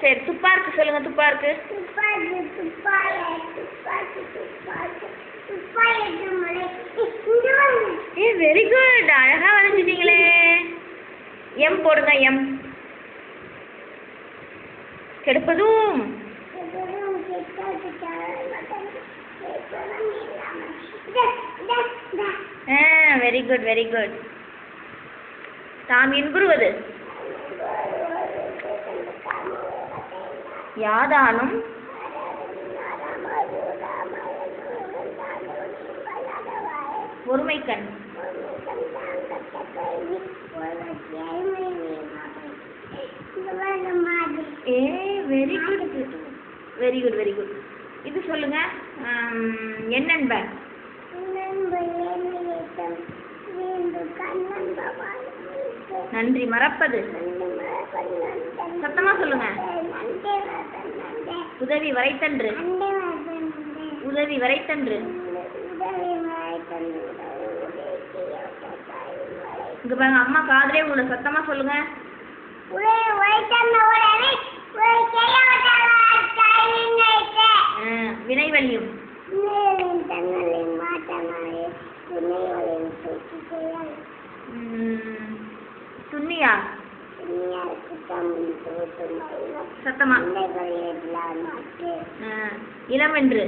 சரி சொல்லுங்க துப்பாக்கி. துப்பாயத்து மலை இங்க வந்து ஏ வெரி குட் அழகா வரைஞ்சிட்டீங்களே. எம் போடுங்க எம் கெடுப்பதும். வெரி குட் வெரி குட் தாம் இன்புறுவது யாதானும் ஒருமைக்கண். ஏ very good very good very good இது சொல்லுங்க ஆம், நன்றி மறப்பது. சத்தமா சொல்லுங்க. உதவி வரைத்தன்று. உதவி வரைத்தன்று. இங்க பாருங்க அம்மா காதலே உள்ள சத்தமா சொல்லுங்க. வினை வலியும் ம், சத்தமா? ஆ, இளமென்று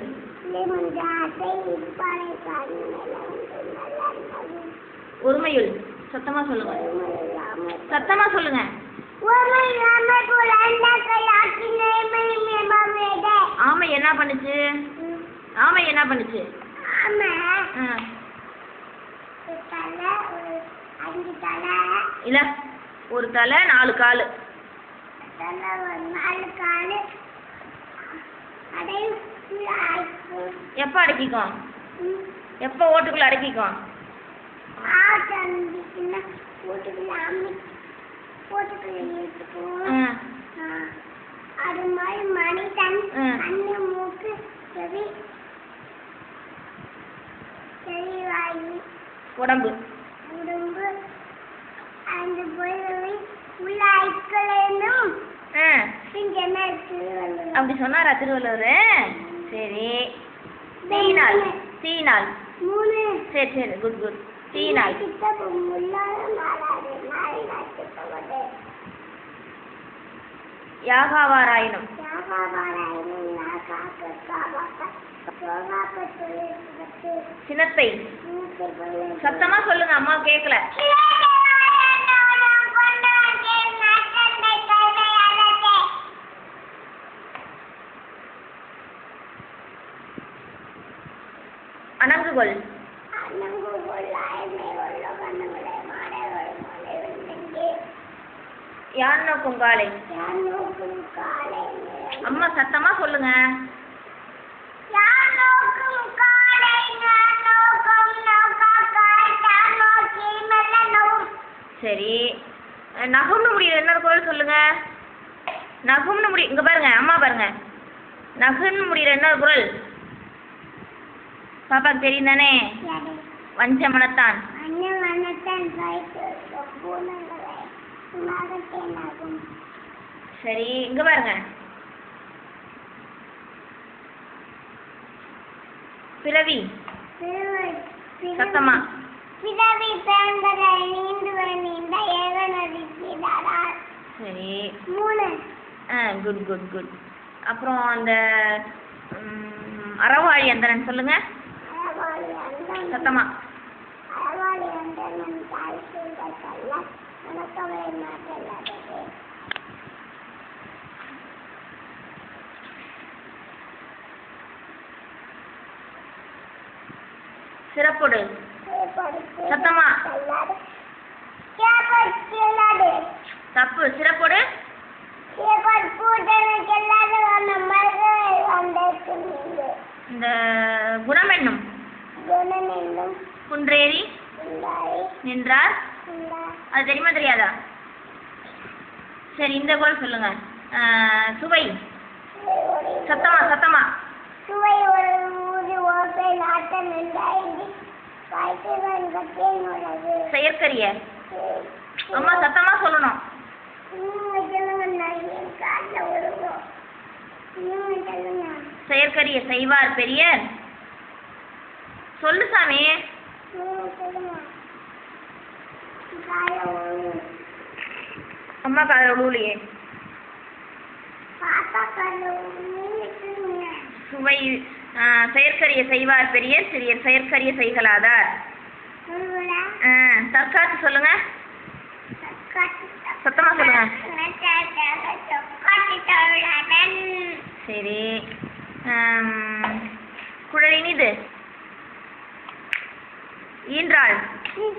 ஒருமையுள். சத்தமா சொல்லுங்க. சத்தமா சொல்லுங்க. ஆமை என்ன பண்ணுச்சு? ஆமை என்ன பண்ணுச்சு? இல்ல ஒரு தலை நாலு காலு தலை ஒரு நாலு காலு அடையும் எப்ப அடக்கிக்கும் எப்ப ஓட்டுக்குள்ள அடக்கிக்கும் அது மாதிரி மணி தன் அண்ணு மூக்கு செவி செவிவாயு உடம்பு. உடம்பு. அந்த பொருளை உள்ள ஐக்கலேனும் அப்படி சொன்னாரா திருவள்ளுவர்? சரி. தீநாள் தீநாள் மூணு. சரி சரி. குட் குட் தீநாள் யாகாவாராயினும். பொருள் சத்தமா சொல்லுங்க அம்மா கேட்கல அணங்குகொள் யார் நோக்கும் காலை? அம்மா சத்தமா சொல்லுங்க. சரி. நகும்னு முடியுது. இன்னொரு குரல் சொல்லுங்க. நகும்னு முடியும் இங்க பாருங்க அம்மா பாருங்க. நகுன்னு முடியுற இன்னொரு குரல். பாப்பாக்கு தெரியும் தானே வஞ்ச மனத்தான் சரி இங்க பாருங்க. பிறவி. சத்தமா. பிறவி பிறந்ததை நீந்து நீந்த சரி. மூணு ஆ குட் குட் குட் அப்புறம் அந்த அறவாழி அந்தரன் சொல்லுங்க. சத்தமா. சிறப்பொடு. சத்தமா. தப்பு. சிறப்பொடு. குன்றேறி நின்றார். அது தெரியுமா தெரியாதா? சரி இந்த குரல் சொல்லுங்க. சுவை. சத்தமா சத்தமா. சுவை ஒரு ஊதி ஓசை நாட்டம் என்றாய்ந்து செயற்கரிய. அம்மா சத்தமா சொல்லணும். செயற்கரிய செய்வார் பெரியர். சொல்லு சாமி. அம்மா காலை உழுவுலையே பாப்பா சுவை செயற்கரிய செய்வார் பெரிய சிறிய செயற்கரிய செய்கலாதார் ஆ, தற்காத்து சொல்லுங்க. சத்தமா சொல்லுங்க. சரி ஆம், குழலினிது ஈன்றாள் ம்.